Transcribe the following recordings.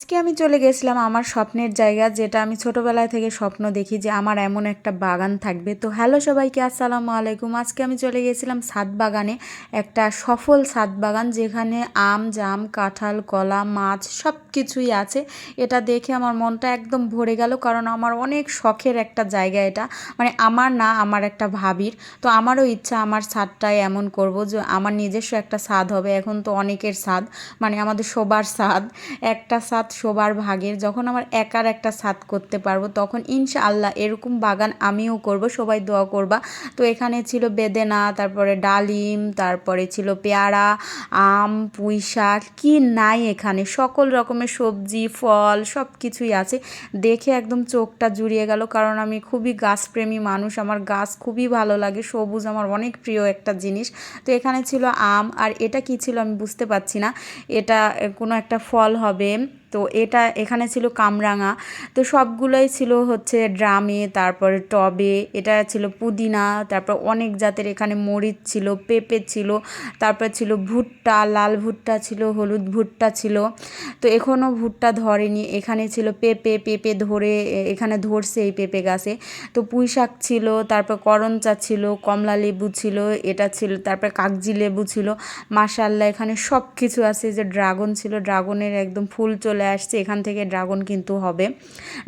আজকে আমি চলে গেছিলাম আমার স্বপ্নের জায়গা, যেটা আমি ছোটোবেলায় থেকে স্বপ্ন দেখি যে আমার এমন একটা বাগান থাকবে। তো হ্যালো সবাইকে, আসসালামু আলাইকুম। আজকে আমি চলে গেছিলাম ছাদ বাগানে, একটা সফল ছাদ বাগান যেখানে আম, জাম, কাঁঠাল, কলা, মাছ সব কিছুই আছে। এটা দেখে আমার মনটা একদম ভরে গেল, কারণ আমার অনেক শখের একটা জায়গা এটা। মানে আমার না, আমার একটা ভাবির। তো আমারও ইচ্ছা আমার ছাদটায় এমন করব যে আমার নিজস্ব একটা ছাদ হবে। এখন তো অনেকের ছাদ মানে আমাদের সবার ছাদ একটা ছাদ শোবার ভাগের যখন আমার একার একটা ছাদ করতে পারব, তখন ইনশাআল্লাহ এরকম বাগান আমিও করব, সবাই দোয়া করবা। তো এখানে ছিল বেদেনা, তারপরে ডালিম, তারপরে ছিল পেয়ারা, আম, পুঁই শাক, কি নাই এখানে। সকল রকমের সবজি, ফল সব কিছুই আছে। দেখে একদম চোখটা জুড়িয়ে গেল, কারণ আমি খুবই গাছপ্রেমী মানুষ, আমার গাছ খুবই ভালো লাগে, সবুজ আমার অনেক প্রিয় একটা জিনিস। তো এখানে ছিল আম, আর এটা কি ছিল আমি বুঝতে পারছি না, এটা কোনো একটা ফল হবে। তো এটা এখানে ছিল কামরাঙা। তো সবগুলোই ছিল হচ্ছে ড্রামে, তারপরে টবে, এটা ছিল পুদিনা, তারপর অনেক জাতের এখানে মরিচ ছিল, পেঁপে ছিল, তারপর ছিল ভুট্টা, লাল ভুট্টা ছিল, হলুদ ভুট্টা ছিল। তো এখনও ভুট্টা ধরেনি, এখানে ছিল পেঁপে পেঁপে ধরে এখানে ধরছে এই পেঁপে গাছে। তো পুঁই শাক ছিল, তারপর করঞ্চা ছিল, কমলা লেবু ছিল, এটা ছিল, তারপর কাগজি লেবু ছিল। মাসাল্লাহ এখানে সব কিছু আছে, যে ড্রাগন ছিল, ড্রাগনের একদম ফুল চলে আসছে, এখান থেকে ড্রাগন কিন্তু হবে।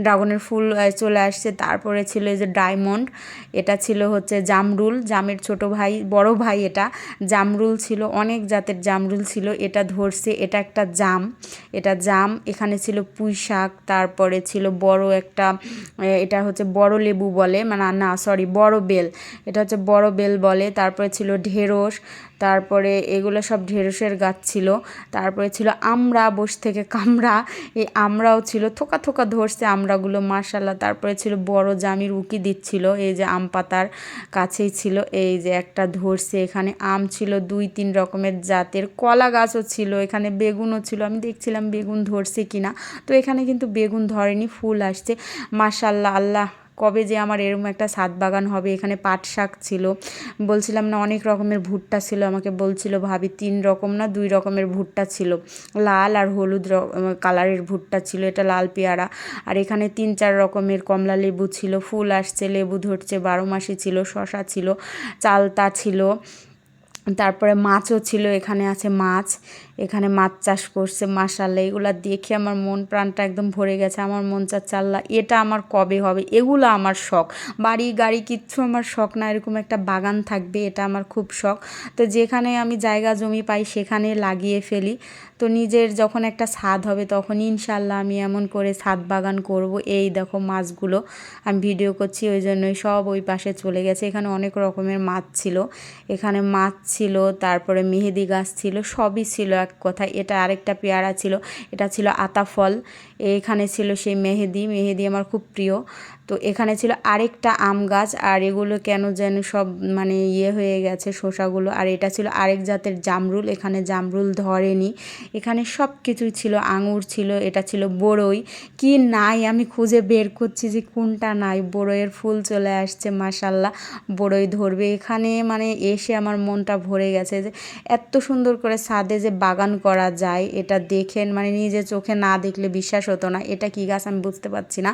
ড্রাগনের ফুল চলে আসছে। তারপরে ছিল এই যে ডায়মন্ড, এটা ছিল হচ্ছে জামরুল। জামের ছোট ভাই, বড় ভাই এটা। জামরুল ছিল, অনেক জাতের জামরুল ছিল। এটা ধরছে, এটা একটা জাম। এটা জাম, এখানে ছিল পুঁই শাক, তারপরে ছিল বড় একটা এটা হচ্ছে বড় লেবু বলে মানে না সরি বড় বেল, এটা হচ্ছে বড় বেল বলে, তারপরে ছিল ঢেঁড়স, তারপরে এগুলো সব ঢেঁড়সের গাছ ছিল, তারপরে ছিল আমড়া, বস থেকে কামড়া, এই আমরাও ছিল, থোকা থোকা ধরছে আমরাগুলো মার্শাল্লাহ তারপরে ছিল বড় জামির উকি দিচ্ছিল, এই যে আম পাতার কাছেই ছিল, এই যে একটা ধরছে, এখানে আম ছিল দুই তিন রকমের জাতের, কলা গাছও ছিল, এখানে বেগুনও ছিল, আমি দেখছিলাম বেগুন ধরছে কিনা। তো এখানে কিন্তু বেগুন ধরেনি, ফুল আসছে। মার্শাল্লাহ আল্লাহ, কবে যে আমার এরকম একটা ছাদ বাগান হবে, এখানে পাট শাক ছিল। বলছিলাম না, অনেক রকমের ভুট্টা ছিল, আমাকে বলছিল ভাবি তিন রকম না, দুই রকমের ভুট্টা ছিল। লাল আর হলুদ কালারের ভুট্টা ছিল, এটা লাল পেয়ারা। আর এখানে তিন চার রকমের কমলা লেবু ছিল, ফুল আসছে, লেবু ধরছে, বারো মাসি ছিল, শশা ছিল, চালতা ছিল। তারপরে মাছও ছিল, এখানে আছে মাছ। এখানে মাছ চাষ করছে মাসাল্লাহ এগুলো দেখে আমার মন প্রাণটা একদম ভরে গেছে। আমার মন চাচ্ছে, আল্লাহ, এটা আমার কবে হবে? এগুলো আমার শখ। বাড়ি, গাড়ি কিচ্ছু আমার শখ না, এরকম একটা বাগান থাকবে, এটা আমার খুব শখ। তো যেখানে আমি জায়গা, জমি পাই, সেখানে লাগিয়ে ফেলি। তো নিজের যখন একটা ছাদ হবে তখন ইনশাল্লাহ আমি এমন করে ছাদ বাগান করব। এই দেখো মাছগুলো, আমি ভিডিও করছি, ওই জন্যই সব ওই পাশে চলে গেছে। এখানে অনেক রকমের মাছ ছিল। এখানে মাছ ছিল, তারপরে মেহেদি গাছ ছিল, সবই ছিল এক কথায় এটা আরেকটা পেয়ারা ছিল, এটা ছিল আতা ফল। এখানে ছিল সেই মেহেদি মেহেদি আমার খুব প্রিয়। তো এখানে ছিল আরেকটা আম গাছ, আর এগুলো কেন যেন সব মানে ইয়ে হয়ে গেছে শসাগুলো। আর এটা ছিল আরেক জাতের জামরুল, এখানে জামরুল ধরেনি। এখানে সব কিছুই ছিল, আঙুর ছিল, এটা ছিল বড়ই। কি নাই আমি খুঁজে বের করছি যে কোনটা নাই, বড়ইয়ের ফুল চলে আসছে মাসাল্লাহ বড়ই ধরবে। এখানে মানে এসে আমার মনটা ভরে গেছে যে এত সুন্দর করে ছাদে যে বাগান করা যায়, এটা দেখেন মানে নিজে চোখে না দেখলে বিশ্বাস হতো না। এটা কি গাছ আমি বুঝতে পারছি না।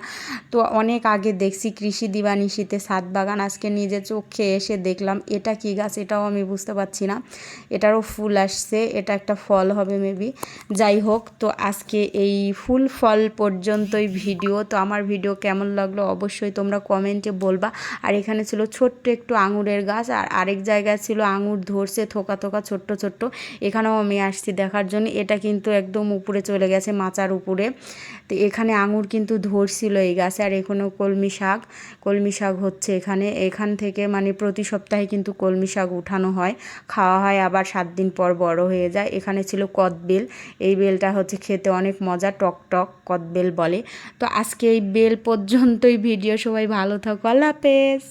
তো অনেক দেখছি কৃষি দিবানিশিতে ছাদ বাগান, আজকে নিজে চোখে এসে দেখলাম, এটা কি গাছ এটাও আমি বুঝতে পারছি না। এটারও ফুল আসছে, এটা একটা ফল হবে মেবি যাই হোক, তো আজকে এই ফুল ফল পর্যন্তই ভিডিও। তো আমার ভিডিও কেমন লাগল অবশ্যই তোমরা কমেন্টে বলবা। আর এখানে ছিল ছোট্ট একটু আঙুরের গাছ, আর আরেক জায়গায় ছিল আঙুর ধরছে থোকা থোকা ছোট্ট ছোট্ট। এখানেও আমি আসছি দেখার জন্য। এটা কিন্তু একদম উপরে চলে গেছে মাচার উপরে। তো এখানে আঙুর কিন্তু ধরছিল এই গাছে, আর এখানেও কলমি শাক। কলমি শাক হচ্ছে এখানে। এখান থেকে মানে প্রতি সপ্তাহে কিন্তু কলমি শাক উঠানো হয়। খাওয়া হয়, আবার সাত দিন পর বড় হয়ে যায়। এখানে ছিল কদবেল। এই বেলটা হচ্ছে খেতে অনেক মজা, টক টক কদবেল বলে। তো আজকে এই বেল পর্যন্তই। ভিডিও সবাই ভালো থাকো। আল্লাহ হাফেজ।